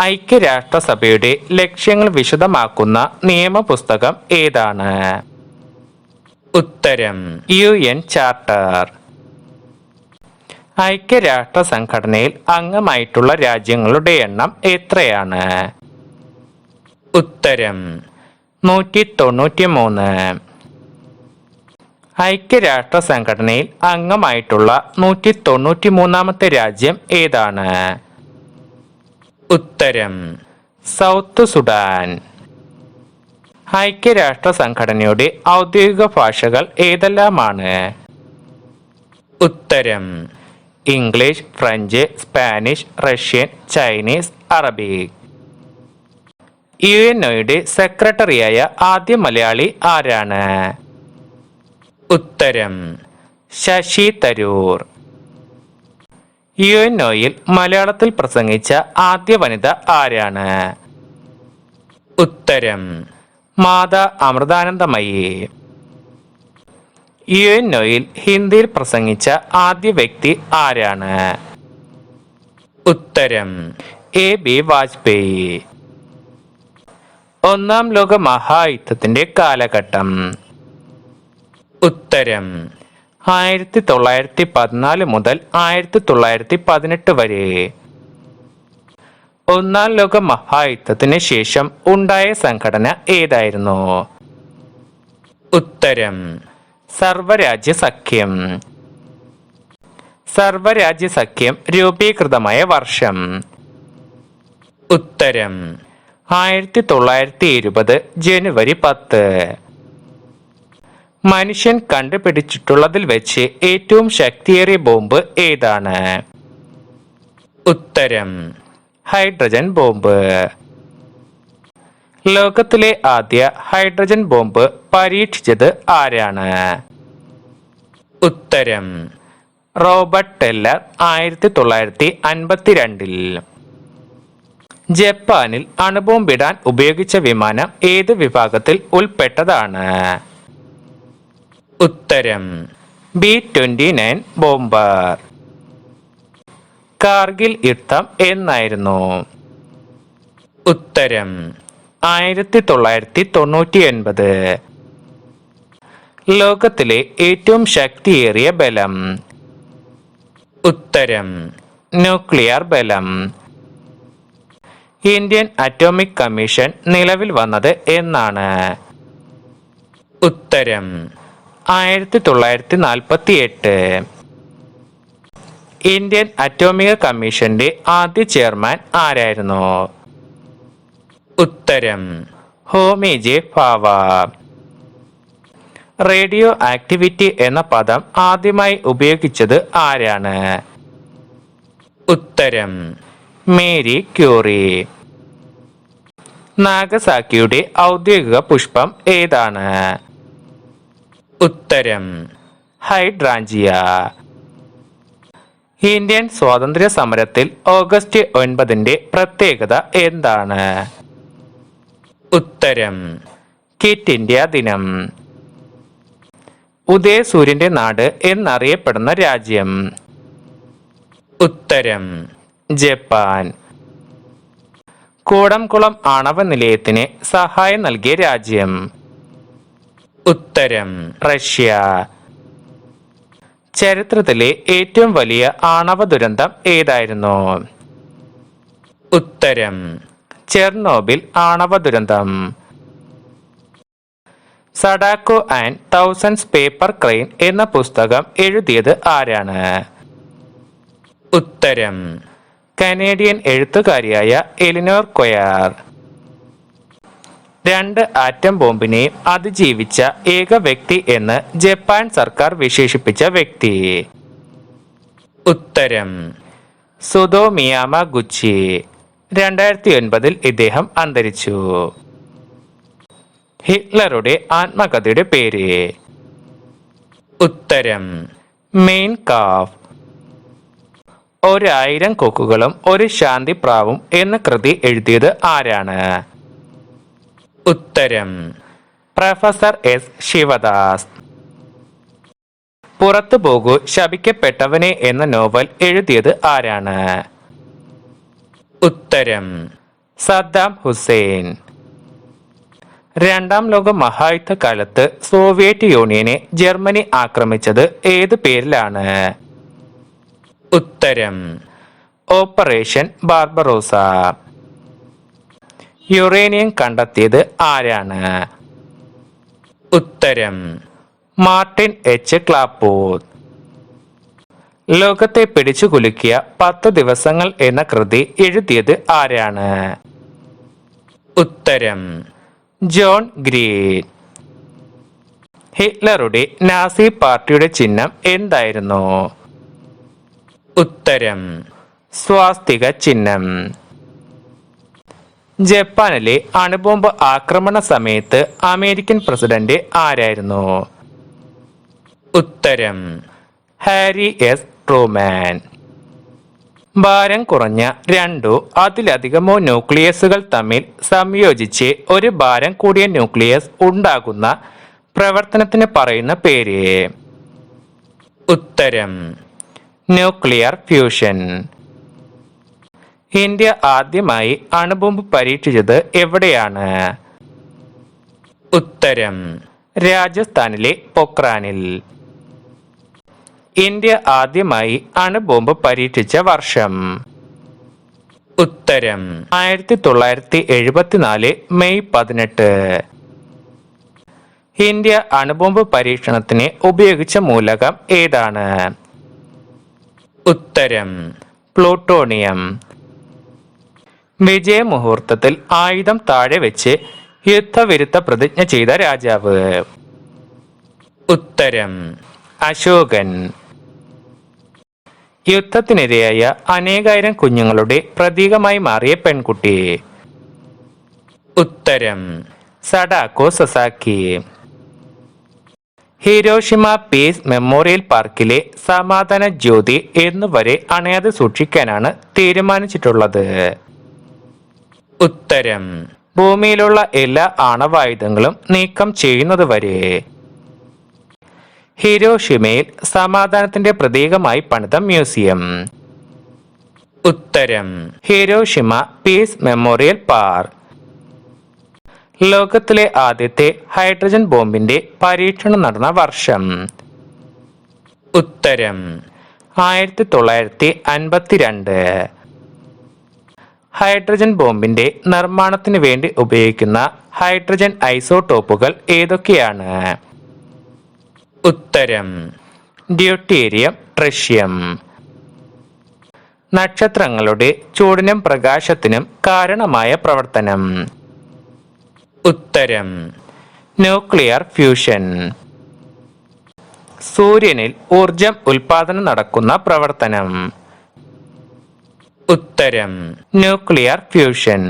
ഐക്യരാഷ്ട്രസഭയുടെ ലക്ഷ്യങ്ങൾ വിശദമാക്കുന്ന നിയമപുസ്തകം ഏതാണ്? ഉത്തരം യു എൻ ചാർട്ടർ. ഐക്യരാഷ്ട്ര സംഘടനയിൽ അംഗമായിട്ടുള്ള രാജ്യങ്ങളുടെ എണ്ണം എത്രയാണ്? ഉത്തരം നൂറ്റി തൊണ്ണൂറ്റി മൂന്ന് ഐക്യരാഷ്ട്ര സംഘടനയിൽ അംഗമായിട്ടുള്ള നൂറ്റി തൊണ്ണൂറ്റി മൂന്നാമത്തെ രാജ്യം ഏതാണ്? ഉത്തരം. South Sudan. ഐക്യരാഷ്ട്ര സംഘടനയുടെ ഔദ്യോഗിക ഭാഷകൾ ഏതെല്ലാമാണ്? ഉത്തരം. English French Spanish Russian Chinese Arabic U N ഒയുടെ സെക്രട്ടറിയായ ആദ്യ മലയാളി ആരാണ്? ഉത്തരം. ശശി തരൂർ. യു എൻ ഒയിൽ മലയാളത്തിൽ പ്രസംഗിച്ച ആദ്യ വനിത ആരാണ്? ഉത്തരം മാതാ അമൃതാനന്ദമയി. യു എൻ ഒയിൽ ഹിന്ദിയിൽ പ്രസംഗിച്ച ആദ്യ വ്യക്തി ആരാണ്? ഉത്തരം എ ബി വാജ്പേയി. ഒന്നാം ലോക മഹായുദ്ധത്തിന്റെ കാലഘട്ടം. ഉത്തരം ആയിരത്തി തൊള്ളായിരത്തി പതിനാല് മുതൽ ആയിരത്തി തൊള്ളായിരത്തി പതിനെട്ട് വരെ. ഒന്നാം ലോക മഹായുദ്ധത്തിന് ശേഷം ഉണ്ടായ സംഘടന ഏതായിരുന്നു? ഉത്തരം സർവരാജ്യ സഖ്യം. സർവരാജ്യ സഖ്യം രൂപീകൃതമായ വർഷം. ഉത്തരം ആയിരത്തി തൊള്ളായിരത്തി ഇരുപത് ജനുവരി പത്ത്. മനുഷ്യൻ കണ്ടുപിടിച്ചിട്ടുള്ളതിൽ വെച്ച് ഏറ്റവും ശക്തിയേറിയ ബോംബ് ഏതാണ്? ഉത്തരം ഹൈഡ്രജൻ ബോംബ്. ലോകത്തിലെ ആദ്യ ഹൈഡ്രജൻ ബോംബ് പരീക്ഷിച്ചത് ആരാണ്? ഉത്തരം റോബർട്ട് ടെല്ലർ ആയിരത്തി തൊള്ളായിരത്തി അൻപത്തിരണ്ടിൽ ജപ്പാനിൽ അണുബോംബിടാൻ ഉപയോഗിച്ച വിമാനം ഏത് വിഭാഗത്തിൽ ഉൾപ്പെട്ടതാണ്? ഉത്തരം. B twenty nine bomber. Kargil യുദ്ധം എന്നായിരുന്നു. ഉത്തരം. ആയിരത്തി തൊള്ളായിരത്തി തൊണ്ണൂറ്റി ഒൻപത് ലോകത്തിലെ ഏറ്റവും ശക്തിയേറിയ ബലം. ഉത്തരം. ന്യൂക്ലിയർ ബലം. ഇന്ത്യൻ അറ്റോമിക് കമ്മീഷൻ നിലവിൽ വന്നത് എന്നാണ്. ഉത്തരം. ആയിരത്തി തൊള്ളായിരത്തി നാൽപ്പത്തി എട്ട് ഇന്ത്യൻ അറ്റോമിക കമ്മീഷന്റെ ആദ്യ ചെയർമാൻ ആരായിരുന്നു? ഉത്തരം Homi J Bhabha. Radio activity എന്ന പദം ആദ്യമായി ഉപയോഗിച്ചത് ആരാണ്? ഉത്തരം മേരി ക്യൂറി. നാഗസാക്കിയുടെ ഔദ്യോഗിക പുഷ്പം ഏതാണ്? ഉത്തരം. ഹൈഡ്രാഞ്ചിയ. ഇന്ത്യൻ സ്വാതന്ത്ര്യ സമരത്തിൽ ഓഗസ്റ്റ് ഒൻപതിന്റെ പ്രത്യേകത എന്താണ്? ഉത്തരം. കിറ്റ് ഇന്ത്യ ദിനം. ഉദയസൂര്യന്റെ നാട് എന്നറിയപ്പെടുന്ന രാജ്യം. ഉത്തരം. ജപ്പാൻ. കൂടംകുളം ആണവ നിലയത്തിന് സഹായം നൽകിയ രാജ്യം. ഉത്തരം റഷ്യ. ചരിത്രത്തിലെ ഏറ്റവും വലിയ ആണവ ദുരന്തം ഏതായിരുന്നു? ഉത്തരം ചെർണോബിൽ ആണവ ദുരന്തം. Sadako and thousands paper crane എന്ന പുസ്തകം എഴുതിയത് ആരാണ്? ഉത്തരം കനേഡിയൻ എഴുത്തുകാരിയായ എലിനോർ കൊയാർ. രണ്ട് ആറ്റം ബോംബിനെയും അതിജീവിച്ച ഏക വ്യക്തി എന്ന് ജപ്പാൻ സർക്കാർ വിശേഷിപ്പിച്ച വ്യക്തി. ഉത്തരം. Tsutomu Yamaguchi. രണ്ടായിരത്തി ഒൻപതിൽ ഇദ്ദേഹം അന്തരിച്ചു. ഹിറ്റ്ലറുടെ ആത്മകഥയുടെ പേര്. ഉത്തരം. Mein Kampf. ഒരായിരം കൊക്കുകളും ഒരു ശാന്തി പ്രാവും എന്ന കൃതി എഴുതിയത് ആരാണ്? ഉത്തരം. Professor S. ശിവദാസ്. പുറത്തു പോകൂ ശപിക്കപ്പെട്ടവനെ എന്ന നോവൽ എഴുതിയത് ആരാണ്? ഉത്തരം. Saddam Hussein. രണ്ടാം ലോക മഹായുദ്ധകാലത്ത് സോവിയറ്റ് യൂണിയനെ ജർമ്മനി ആക്രമിച്ചത് ഏത് പേരിലാണ്? ഉത്തരം. Operation Barbarossa. യുറേനിയം കണ്ടെത്തിയത് ആരാണ്? ഉത്തരം മാർട്ടിൻ എച്ച്. ക്ലാപ്പൂത്ത്. ലോകത്തെ പിടിച്ചു കുലുക്കിയ പത്ത് ദിവസങ്ങൾ എന്ന കൃതി എഴുതിയത് ആരാണ്? ഉത്തരം ജോൺ ഗ്രീൻ. ഹിറ്റ്ലറുടെ നാസി പാർട്ടിയുടെ ചിഹ്നം എന്തായിരുന്നു? ഉത്തരം സ്വാസ്തിക ചിഹ്നം. ജപ്പാനിലെ അണുബോംബ് ആക്രമണ സമയത്ത് അമേരിക്കൻ പ്രസിഡന്റ് ആരായിരുന്നു? ഉത്തരം ഹാരി എസ്. ട്രൂമാൻ. ഭാരം കുറഞ്ഞ രണ്ടോ അതിലധികമോ ന്യൂക്ലിയസുകൾ തമ്മിൽ സംയോജിച്ച് ഒരു ഭാരം കൂടിയ ന്യൂക്ലിയസ് ഉണ്ടാകുന്ന പ്രവർത്തനത്തിന് പറയുന്ന പേര്. ഉത്തരം ന്യൂക്ലിയർ ഫ്യൂഷൻ. ഇന്ത്യ ആദ്യമായി അണുബോംബ് പരീക്ഷിച്ചത് എവിടെയാണ്? ഉത്തരം രാജസ്ഥാനിലെ പൊക്രാനിൽ. ഇന്ത്യ ആദ്യമായി അണുബോംബ് പരീക്ഷിച്ച വർഷം. ഉത്തരം ആയിരത്തി തൊള്ളായിരത്തി എഴുപത്തിനാല് മെയ് പതിനെട്ട്. ഇന്ത്യ അണുബോംബ് പരീക്ഷണത്തിന് ഉപയോഗിച്ച മൂലകം ഏതാണ്? ഉത്തരം പ്ലൂട്ടോണിയം. വിജയമുഹൂർത്തത്തിൽ ആയുധം താഴെ വെച്ച് യുദ്ധവിരുദ്ധ പ്രതിജ്ഞ ചെയ്ത രാജാവ്. ഉത്തരം. അശോകൻ. യുദ്ധത്തിനിരയായ അനേകായിരം കുഞ്ഞുങ്ങളുടെ പ്രതീകമായി മാറിയ പെൺകുട്ടി. ഉത്തരം. Sadako Sasaki. Hiroshima peace memorial പാർക്കിലെ സമാധാന ജ്യോതി എന്നുവരെ അണയാതെ സൂക്ഷിക്കാനാണ് തീരുമാനിച്ചിട്ടുള്ളത്. ഉത്തരം. ഭൂമിയിലുള്ള എല്ലാ ആണവായുധങ്ങളും നീക്കം ചെയ്യുന്നതുവരെ ഹിരോഷിമയിൽ സമാധാനത്തിന്റെ പ്രതീകമായി പണിത മ്യൂസിയം. ഉത്തരം. Hiroshima peace memorial park. ലോകത്തിലെ ആദ്യത്തെ ഹൈഡ്രജൻ ബോംബിന്റെ പരീക്ഷണം നടന്ന വർഷം. ഉത്തരം. ആയിരത്തി തൊള്ളായിരത്തി അൻപത്തിരണ്ട്. ഹൈഡ്രജൻ ബോംബിന്റെ നിർമ്മാണത്തിന് വേണ്ടി ഉപയോഗിക്കുന്ന ഹൈഡ്രജൻ ഐസോടോപ്പുകൾ ഏതൊക്കെയാണ്? ഉത്തരം. Deuterium tritium. നക്ഷത്രങ്ങളുടെ ചൂടിനും പ്രകാശത്തിനും കാരണമായ പ്രവർത്തനം. ഉത്തരം. Nuclear fusion. സൂര്യനിൽ ഊർജം ഉൽപാദനം നടക്കുന്ന പ്രവർത്തനം. ഉത്തരം. ന്യൂക്ലിയർ ഫ്യൂഷൻ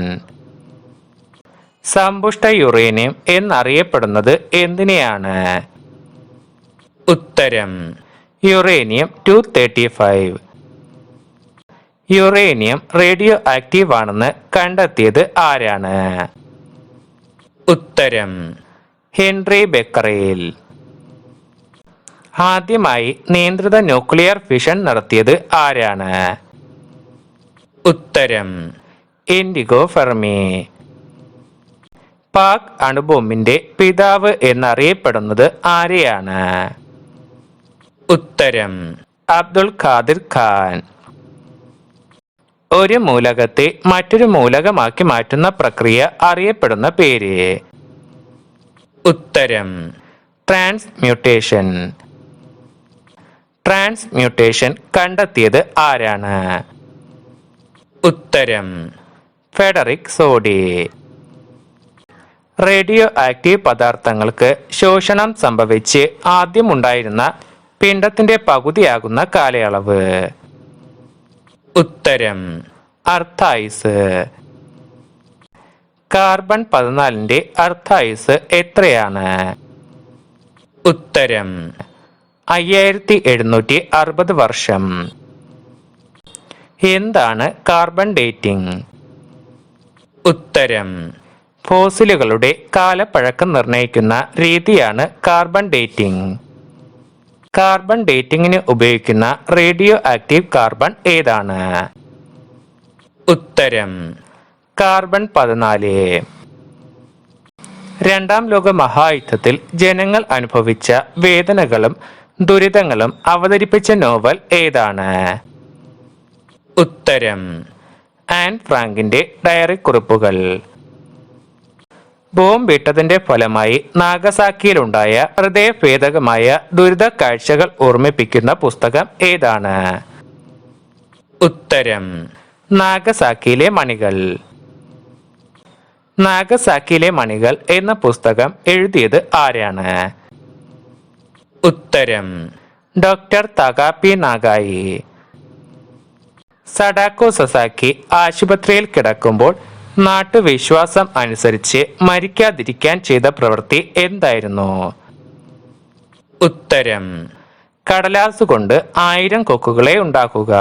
സമ്പുഷ്ട യുറേനിയം എന്നറിയപ്പെടുന്നത് എന്തിനെയാണ്? ഉത്തരം. Uranium two thirty five. Uranium radio active ആണെന്ന് കണ്ടെത്തിയത് ആരാണ്? ഉത്തരം. Henri Becquerel. ആദ്യമായി നിയന്ത്രിത ന്യൂക്ലിയർ ഫിഷൻ നടത്തിയത് ആരാണ്? ഉത്തരം. IndiGo Fermi. പാക് അണുബോംബിന്റെ പിതാവ് എന്നറിയപ്പെടുന്നത് ആരെയാണ്? ഉത്തരം അബ്ദുൾ ഖാദിർ ഖാൻ. ഒരു മൂലകത്തെ മറ്റൊരു മൂലകമാക്കി മാറ്റുന്ന പ്രക്രിയ അറിയപ്പെടുന്ന പേര്. ഉത്തരം ട്രാൻസ്മ്യൂട്ടേഷൻ. ട്രാൻസ്മ്യൂട്ടേഷൻ കണ്ടെത്തിയത് ആരാണ്? ഉത്തരം. Frederick Soddy. റേഡിയോ ആക്റ്റീവ് പദാർത്ഥങ്ങൾക്ക് ശോഷണം സംഭവിച്ച് ആദ്യം ഉണ്ടായിരുന്ന പിണ്ടത്തിന്റെ പകുതിയാകുന്ന കാലയളവ്. ഉത്തരം. അർത്ഥായുസ്. കാർബൺ പതിനാലിന്റെ അർത്ഥായുസ് എത്രയാണ്? ഉത്തരം. അയ്യായിരത്തി എഴുന്നൂറ്റി അറുപത് വർഷം. എന്താണ് കാർബൺ ഡേറ്റിംഗ് ഉത്തരം. ഫോസിലുകളുടെ കാലപ്പഴക്കം നിർണയിക്കുന്ന രീതിയാണ് കാർബൺ ഡേറ്റിംഗ് കാർബൺ ഡേറ്റിംഗിന് ഉപയോഗിക്കുന്ന റേഡിയോ ആക്റ്റീവ് കാർബൺ ഏതാണ്? ഉത്തരം. കാർബൺ പതിനാല്. രണ്ടാം ലോക മഹായുദ്ധത്തിൽ ജനങ്ങൾ അനുഭവിച്ച വേദനകളും ദുരിതങ്ങളും അവതരിപ്പിച്ച നോവൽ ഏതാണ്? ഉത്തരം. ആൻ ഫ്രാങ്കിന്റെ ഡയറി കുറിപ്പുകൾ. ബോംബിട്ടതിന്റെ ഫലമായി നാഗസാക്കിയിലുണ്ടായ ഹൃദയഭേദകമായ ദുരിത കാഴ്ചകൾ ഓർമ്മിപ്പിക്കുന്ന പുസ്തകം ഏതാണ്? ഉത്തരം. നാഗസാക്കിയിലെ മണികൾ. നാഗസാക്കിയിലെ മണികൾ എന്ന പുസ്തകം എഴുതിയത് ആരാണ്? ഉത്തരം. Doctor Takashi Nagai. Sadako Sasaki ആശുപത്രിയിൽ കിടക്കുമ്പോൾ നാട്ടുവിശ്വാസം അനുസരിച്ച് മരിക്കാതിരിക്കാൻ ചെയ്ത പ്രവൃത്തി എന്തായിരുന്നു? ഉത്തരം കടലാസ് കൊണ്ട് ആയിരം കൊക്കുകളെ ഉണ്ടാക്കുക.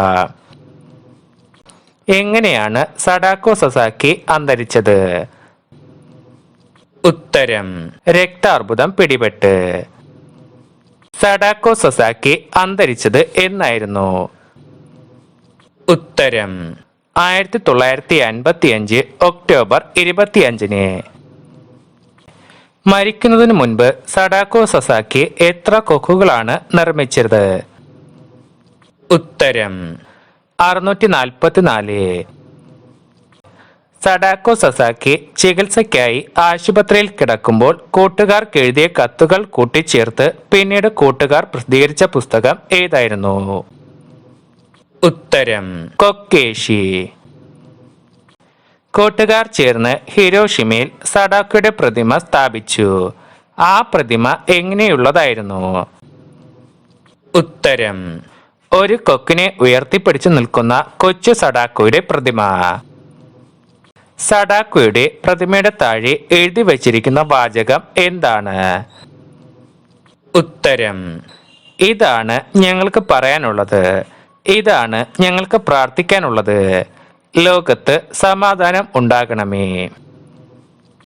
എങ്ങനെയാണ് സഡാക്കോ സസാക്കി അന്തരിച്ചത്? ഉത്തരം രക്താർബുദം പിടിപെട്ട്. സഡാക്കോ സസാക്കി അന്തരിച്ചത് എന്നായിരുന്നു? ഉത്തരം. ആയിരത്തി തൊള്ളായിരത്തി അൻപത്തി അഞ്ച് ഒക്ടോബർ ഇരുപത്തിയഞ്ചിന്. മരിക്കുന്നതിന് മുൻപ് സഡാക്കോ സസാക്കി എത്ര കൊക്കുകളാണ് നിർമ്മിച്ചത്? ഉത്തരം അറുന്നൂറ്റി നാൽപ്പത്തിനാല് സഡാക്കോ സസാക്കി ചികിത്സയ്ക്കായി ആശുപത്രിയിൽ കിടക്കുമ്പോൾ കൂട്ടുകാർക്ക് എഴുതിയ കത്തുകൾ കൂട്ടിച്ചേർത്ത് പിന്നീട് കൂട്ടുകാർ പ്രസിദ്ധീകരിച്ച പുസ്തകം ഏതായിരുന്നു? ഉത്തരം. കൊക്കേഷി. കൂട്ടുകാർ ചേർന്ന് ഹിരോഷിമയിൽ സഡാക്കയുടെ പ്രതിമ സ്ഥാപിച്ചു. ആ പ്രതിമ എങ്ങനെയുള്ളതായിരുന്നു? ഉത്തരം. ഒരു കൊക്കിനെ ഉയർത്തിപ്പിടിച്ചു നിൽക്കുന്ന കൊച്ചു സഡാക്കോയുടെ പ്രതിമ. സഡാക്കോയുടെ പ്രതിമയുടെ താഴെ എഴുതി വച്ചിരിക്കുന്ന വാചകം എന്താണ്? ഉത്തരം. ഇതാണ് ഞങ്ങൾക്ക് പറയാനുള്ളത്. ഇതാണ് ഞങ്ങൾക്ക് പ്രാർത്ഥിക്കാനുള്ളത്. ലോകത്ത് സമാധാനം ഉണ്ടാകണമേ.